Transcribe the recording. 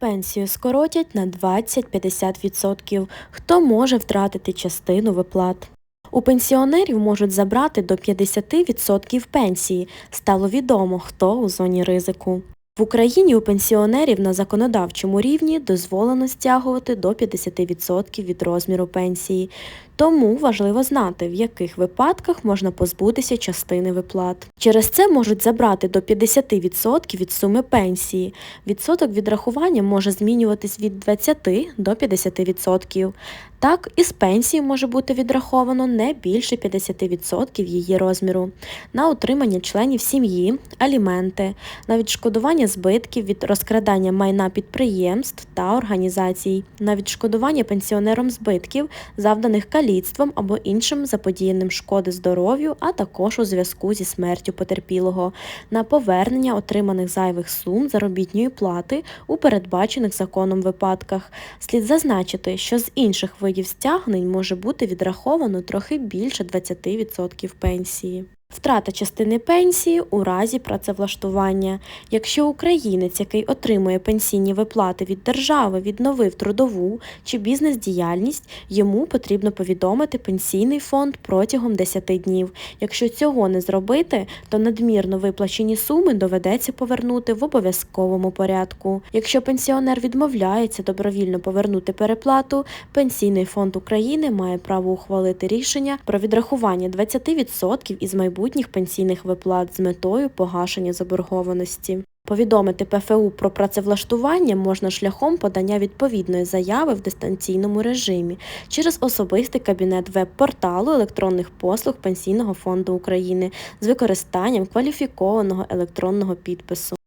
Пенсію скоротять на 20-50%. Хто може втратити частину виплат? У пенсіонерів можуть забрати до 50% пенсії. Стало відомо, хто у зоні ризику. В Україні у пенсіонерів на законодавчому рівні дозволено стягувати до 50% від розміру пенсії. Тому важливо знати, в яких випадках можна позбутися частини виплат. Через це можуть забрати до 50% від суми пенсії. Відсоток відрахування може змінюватись від 20 до 50%. Так, із пенсії може бути відраховано не більше 50% її розміру, на утримання членів сім'ї, аліменти, на відшкодування збитків від розкрадання майна підприємств та організацій, на відшкодування пенсіонерам збитків, завданих каліцтвом або іншим заподіяним шкоди здоров'ю, а також у зв'язку зі смертю потерпілого, на повернення отриманих зайвих сум заробітної плати у передбачених законом випадках. Слід зазначити, що з інших видів стягнень може бути відраховано трохи більше 20% пенсії. Втрата частини пенсії у разі працевлаштування. Якщо українець, який отримує пенсійні виплати від держави, відновив трудову чи бізнес-діяльність, йому потрібно повідомити пенсійний фонд протягом 10 днів. Якщо цього не зробити, то надмірно виплачені суми доведеться повернути в обов'язковому порядку. Якщо пенсіонер відмовляється добровільно повернути переплату, Пенсійний фонд України має право ухвалити рішення про відрахування 20% із майбутніх пенсійних виплат з метою погашення заборгованості. Повідомити ПФУ про працевлаштування можна шляхом подання відповідної заяви в дистанційному режимі через особистий кабінет веб-порталу електронних послуг Пенсійного фонду України з використанням кваліфікованого електронного підпису.